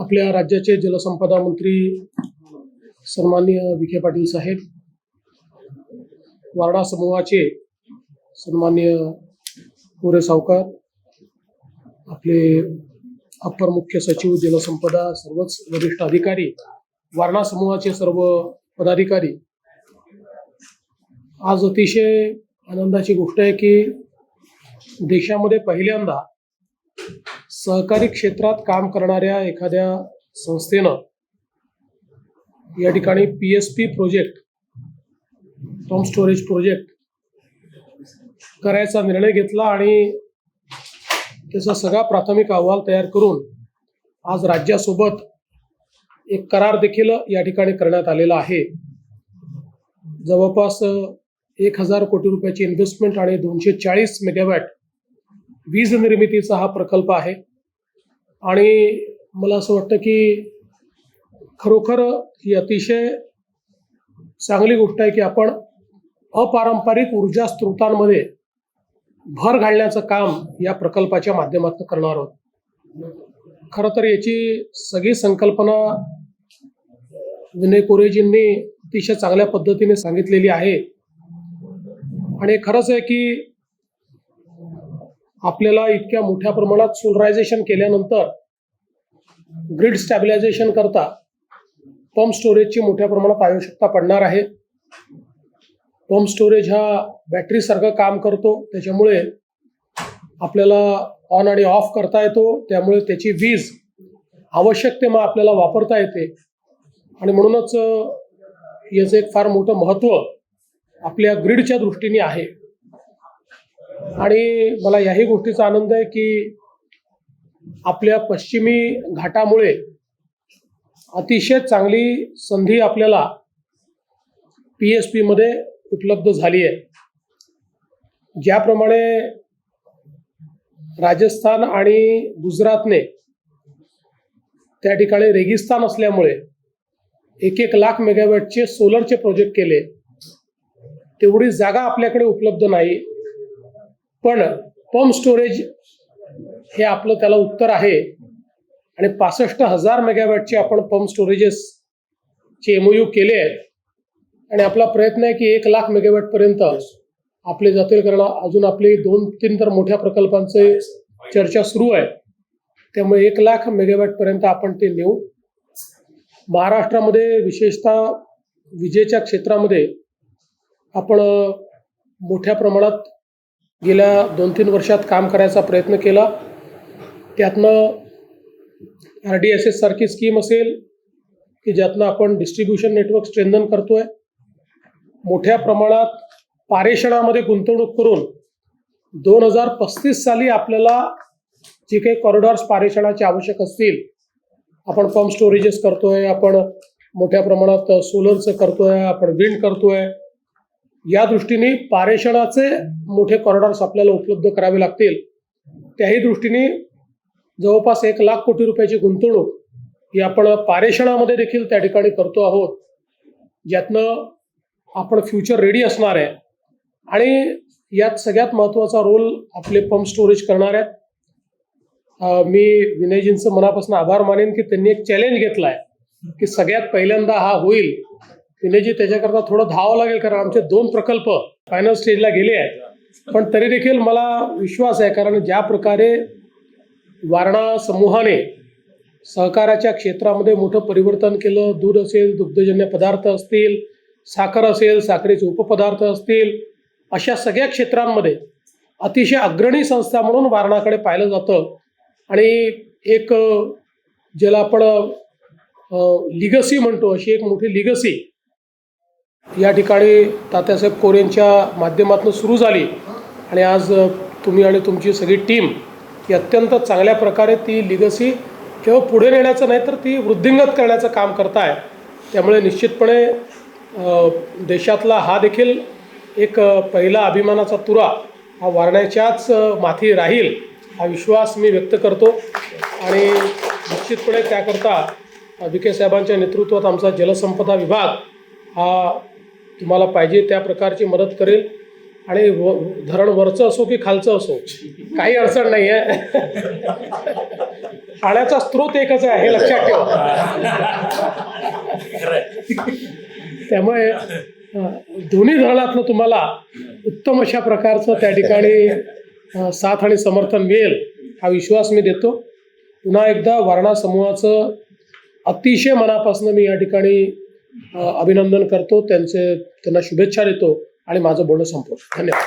आपल्या राज्याचे जलसंपदा मंत्री सन्माननीय विखे पाटील साहेब वारणा समूहाचे सन्माननीय गोरे सावकार आपले अप्पर मुख्य सचिव जलसंपदा सर्वच वरिष्ठ अधिकारी वारणा समूहाचे सर्व पदाधिकारी. आज अतिशय आनंदाची गोष्ट आहे की देशामध्ये पहिल्यांदा सहकारी क्षेत्रात काम करणाऱ्या एखाद्या संस्थेनं या ठिकाणी P S P project home storage project करायचा निर्णय घेतला आणि त्याचा सगळा प्राथमिक अहवाल तयार करून आज राज्यासोबत एक करार देखील या ठिकाणी करण्यात आलेला आहे. जवळपास एक हजार कोटी रुपयाची इन्व्हेस्टमेंट आणि दोनशे चाळीस मेगावॅट वीज निर्मितीचा हा प्रकल्प आहे. आणि मला असं वाटतं की खरोखर ही अतिशय चांगली गोष्ट आहे की आपण अपारंपरिक ऊर्जा स्रोतांमध्ये भर घालण्याचं काम या प्रकल्पाच्या माध्यमातून करणार आहोत. खरं तर याची सगळी संकल्पना विनय कोरेजींनी अतिशय चांगल्या पद्धतीने सांगितलेली आहे. आणि खरंच आहे की आपल्याला इतक्या मोठ्या प्रमाणात सोलरायझेशन केल्यानंतर ग्रीड स्टॅबिलायझेशन करता पंप स्टोरेजची मोठ्या प्रमाणात आवश्यकता पडणार आहे. पंप स्टोरेज हा बॅटरीसारखं काम करतो. त्याच्यामुळे आपल्याला ऑन आणि ऑफ करता येतो. त्यामुळे त्याची वीज आवश्यक ते मग आपल्याला वापरता येते. आणि म्हणूनच याचं एक फार मोठं महत्त्व आपल्या ग्रीडच्या दृष्टीने आहे. आणि मला याही गोष्टीचा आनंद आहे की आपल्या पश्चिमी घाटामुळे अतिशय चांगली संधी आपल्याला पी एस पीमध्ये उपलब्ध झाली आहे. ज्याप्रमाणे राजस्थान आणि गुजरातने त्या ठिकाणी रेगिस्तान असल्यामुळे एक एक लाख मेगावॅटचे सोलरचे प्रोजेक्ट केले. तेवढी जागा आपल्याकडे उपलब्ध नाही. पण पंप स्टोरेज हे आपलं त्याला उत्तर आहे. आणि पासष्ट हजार मेगावॅटचे आपण पंप स्टोरेजेस चे एमओयू केले आहेत. आणि आपला प्रयत्न आहे की एक लाख मेगावॅटपर्यंत आपले जातील. कारण अजून आपले दोन तीन तर मोठ्या प्रकल्पांचे चर्चा सुरू आहे. त्यामुळे एक लाख मेगावॅटपर्यंत आपण ते नेऊ. महाराष्ट्रामध्ये विशेषतः विजेच्या क्षेत्रामध्ये आपण मोठ्या प्रमाणात गेल्या दोन तीन वर्षात काम करायचा प्रयत्न केला. त्यातनं आर डी एस एस सारखी स्कीम असेल की ज्यातनं आपण डिस्ट्रीब्युशन नेटवर्क स्ट्रेंथन करतोय मोठ्या प्रमाणात पारेषणामध्ये गुंतवणूक करून दोन हजार पस्तीस साली आपल्याला जे काही कॉरिडॉर्स पारेषणाचे आवश्यक असतील आपण पंप स्टोरेजेस करतोय आपण मोठ्या प्रमाणात सोलरचं करतोय आपण विंड करतोय या दृष्टीने पारेषणाचे मोठे कॉरिडॉर्स आपल्याला उपलब्ध करावे लागतील. त्याही दृष्टीने जवळपास एक लाख कोटी रुपयाची गुंतवणूक ही आपण पारेषणामध्ये देखील त्या ठिकाणी करतो आहोत. ज्यातनं आपण फ्युचर रेडी असणार आहे. आणि यात सगळ्यात महत्त्वाचा रोल आपले पंप स्टोरेज करणार आहेत. मी विनयजींचं मनापासून आभार मानेन की त्यांनी एक चॅलेंज घेतला आहे की सगळ्यात पहिल्यांदा हा होईल. निलेजी त्याच्याकरता थोडं धावावं लागेल कारण आमचे दोन प्रकल्प फायनल स्टेजला गेले आहेत. पण तरी देखील मला विश्वास आहे कारण ज्या प्रकारे वारणा समूहाने सहकाराच्या क्षेत्रामध्ये मोठं परिवर्तन केलं दूध असेल दुग्धजन्य पदार्थ असतील साखर असेल साखरेचे उपपदार्थ असतील अशा सगळ्या क्षेत्रांमध्ये अतिशय अग्रणी संस्था म्हणून वारणाकडे पाहिलं जातं. आणि एक ज्याला आपण लिगसी म्हणतो अशी एक मोठी लिगसी या ठिकाणी तात्यासाहेब कोरेंच्या माध्यमातून सुरू झाली. आणि आज तुम्ही आणि तुमची सगळी टीम ही अत्यंत चांगल्या प्रकारे ती लिगसी केवळ पुढे नेण्याचं नाही तर ती वृद्धिंगत करण्याचं काम करताय. त्यामुळे निश्चितपणे देशातला हा देखील एक पहिला अभिमानाचा तुरा हा वारण्याच्याच माथी राहील हा विश्वास मी व्यक्त करतो. आणि निश्चितपणे त्याकरता अ, विखे साहेबांच्या नेतृत्वात आमचा जलसंपदा विभाग हा तुम्हाला पाहिजे त्या प्रकारची मदत करेल. आणि व धरण वरचं असो की खालचं असो काही अडचण नाही आहे पाण्याचा स्रोत एकच आहे हे लक्षात ठेवा. त्यामुळे दोन्ही धरणातनं तुम्हाला उत्तम अशा प्रकारचं त्या ठिकाणी साथ आणि समर्थन मिळेल हा विश्वास मी देतो. पुन्हा एकदा वारणा समूहाचं अतिशय मनापासून मी या ठिकाणी अभिनंदन करतो. त्यांचे त्यांना शुभेच्छा देतो आणि माझं बोलणं संपवतो. धन्यवाद.